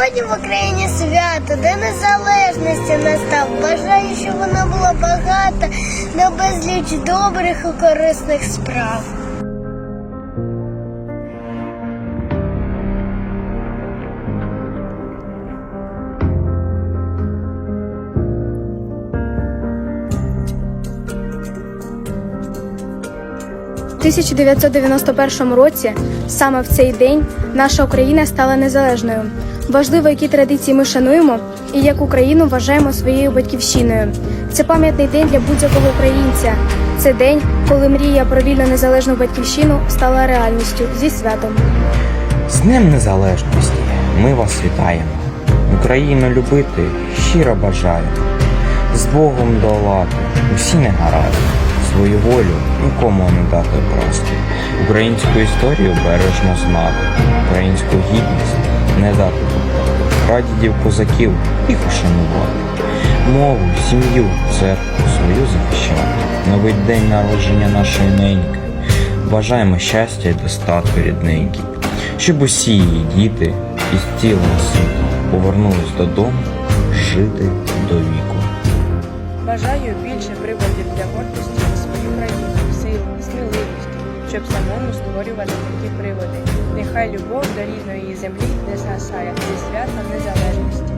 Сьогодні в Україні свято, День незалежності настав. Бажаю, щоб воно було багато на безліч добрих і корисних справ. У 1991 році, саме в цей день, наша Україна стала незалежною. Важливо, які традиції ми шануємо і як Україну вважаємо своєю батьківщиною. Це пам'ятний день для будь-якого українця. Це день, коли мрія про вільну незалежну батьківщину стала реальністю зі святом. З Днем Незалежності ми вас вітаємо. Україну любити щиро бажаю. З Богом долати усі негаразди. Свою волю нікому не дати просто. Українську історію бережно знати, українську гідність не дати. Прадідів козаків їх ушанувати. Мову, сім'ю, церкву свою захищати. Новий день народження нашої неньки. Бажаємо щастя і достатку рідненькі, щоб усі її діти із цілого світу повернулись додому жити до віку. Бажаю більше приводів для гордості за свою країну, сил, сміливості, щоб самому створювати такі приводи. Нехай любов до рідної землі не згасає зі святом незалежності.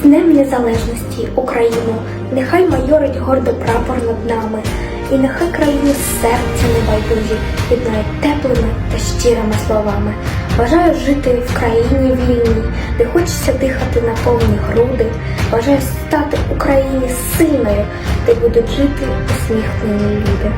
З Днем Незалежності Україну, нехай майорить гордо прапор над нами, і нехай країну з серця небайдужі єднають теплими та щирими словами. Бажаю жити в країні вільній, де хочеться дихати на повні груди. Бажаю стати Україні сильною, де будуть жити усміхнені люди.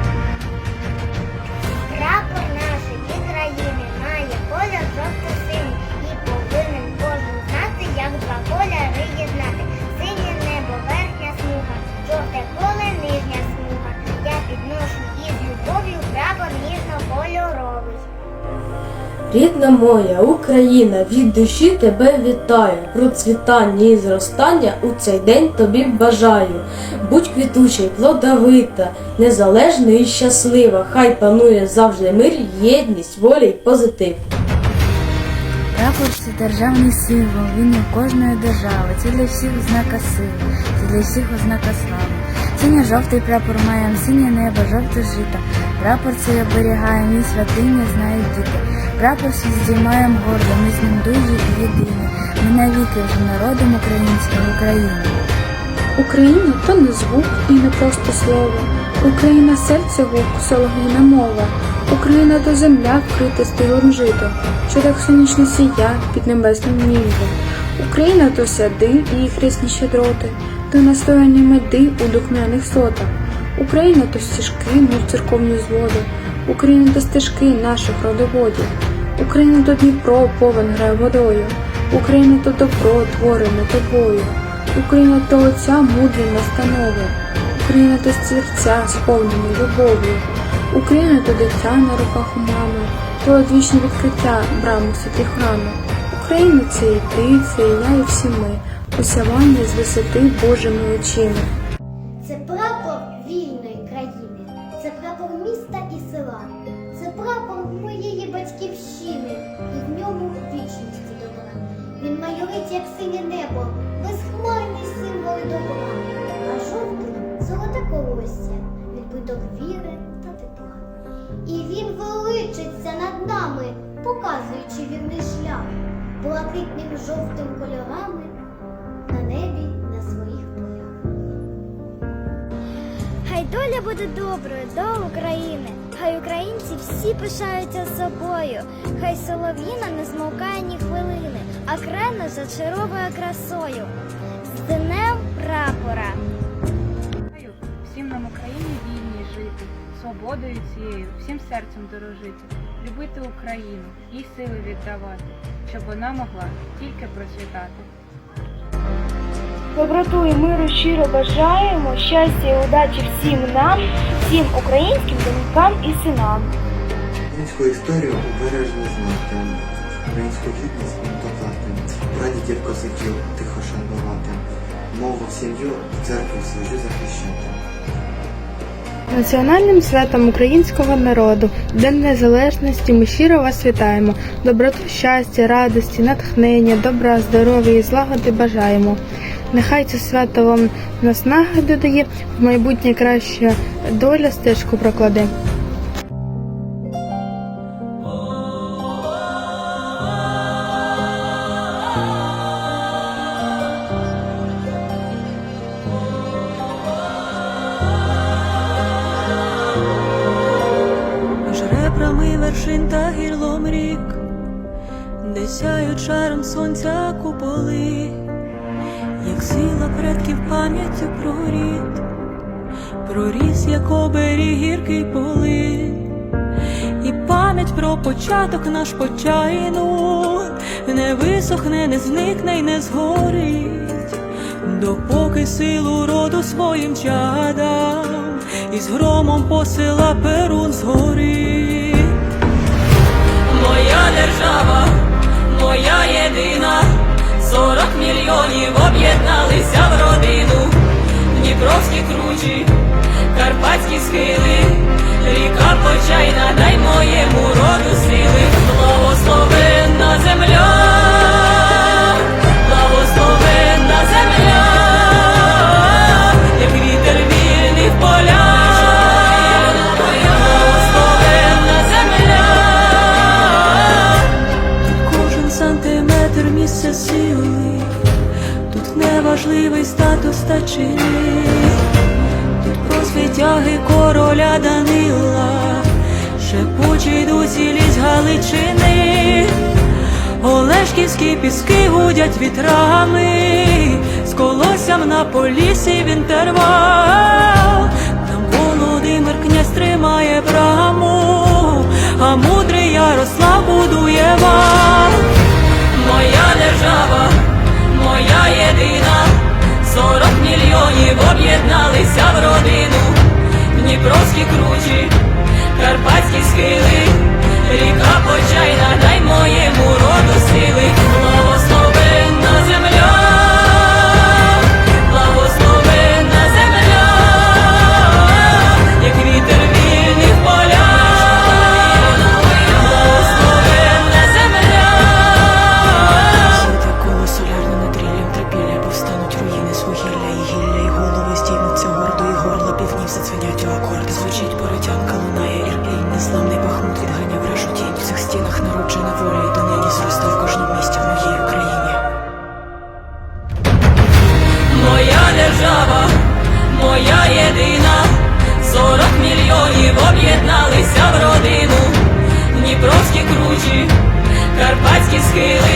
Рідна моя Україна, від душі тебе вітаю. Процвітання і зростання у цей день тобі бажаю. Будь квітуча плодовита, незалежна і щаслива. Хай панує завжди мир, єдність, воля й позитив. Прапор це державний символ, він є кожної держави. Це для всіх ознака сили, це для всіх ознака слави. Синьо-жовтий прапор маєм, синє небо, жовте жито. Прапор цей оберігаєм, він святиня знають діти. Прапор свій здіймаєм гордо, ми з ним дуже і єдині. Ми навіки вже народом українським Україні. Україна то не звук і не просто слово. Україна серце гук, солов'їна мова. Україна то земля вкрита стилом жито, що так сонячно сія під небесним небом. Україна то сади і їх рясні щедроти, то настояння меди у духмяних сотах. Україна то стежки, мов церковні зводи. Україна то стежки наших родоводів. Україна то Дніпро повен грає водою. Україна то добро творене тобою. Україна то отця мудрі настанови. Україна то серця сповнені любов'ю. Україна то дитя на руках у мами, то одвічне відкриття брами святих храмів. Україна це і ти, це і я, і всі ми, осявання з висоти Божими очима. Це прапор вільної країни, це прапор міста і села, це прапор моєї батьківщини, і в ньому вічності добра. Він майорить, як синє небо, безхмарний символ добра, а жовтий золоте колосся, відбиток віри та тепла. І він величиться над нами, показуючи вірний шлях, блакитним жовтим кольорами на небі доля буде доброю до України, хай українці всі пишаються собою, хай солов'їна не змовкає ні хвилини, а крена зачаровує красою. З днем прапора. Всім нам Україні вільній жити, свободою цією, всім серцем дорожити, любити Україну, їй сили віддавати, щоб вона могла тільки процвітати. Доброту і миру щиро бажаємо, щастя і удачі всім нам, всім українським донькам і синам. Українську історію обережно знати, українську гідність не топтати, прадідів козаків тихо шанувати, мову, сім'ю, церкву свою захищати. Національним святом українського народу, День Незалежності ми щиро вас вітаємо. Доброту, щастя, радості, натхнення, добра, здоров'я і злагоди бажаємо. Нехай це свято вам наснаги додає, в майбутнє краща доля стежку прокладе. Між вершин та гірлом рік, де сяють шаром сонця куполи, як сила предків пам'яттю про рід, проріс, як оберіг гіркий поли, і пам'ять про початок наш почайну не висохне, не зникне й не згорить, допоки силу роду своїм чадам із громом посила перун згори. Моя держава, моя єдина, сорок мільйонів об'єдналися в родину, Дніпровські кручі, карпатські схили, ріка почайна, дай моєму роду сили, благословенна короля Данила, шепочий досі лізь Галичини. Олешківські піски гудять вітрами, з колоссям на полісі в інтервал. Там Володимир князь тримає браму, а мудрий Ярослав будує вал. Карпатські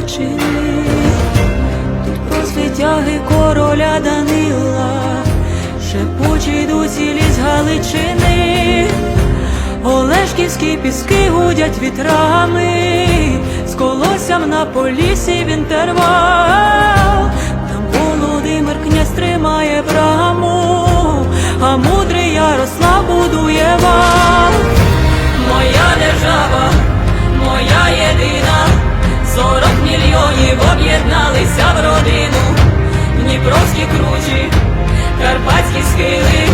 чини, тут про звитяги короля Данила, шепочий звідусілі з Галичини, Олешківські піски гудять вітрами, з колоссям на полісі він тервав, там Володимир князь тримає браму, а мудрий Ярослав будує вал. Моя держава, моя єдина, сорок мільйонів об'єдналися в родину, Дніпровські кручі, Карпатські схили,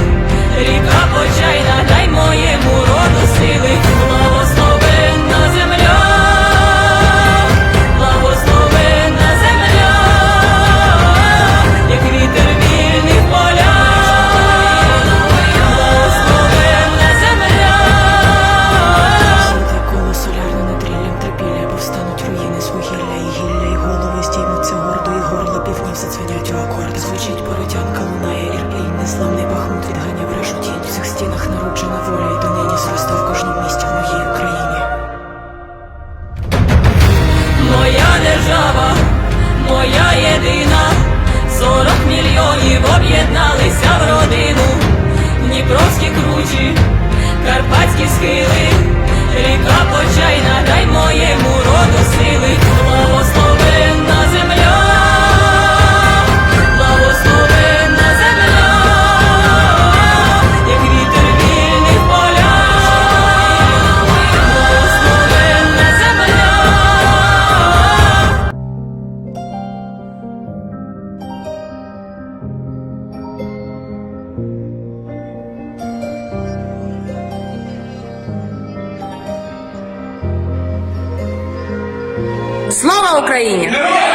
Карпатські схили, ріка Почайна, дай моєму Слава Україні!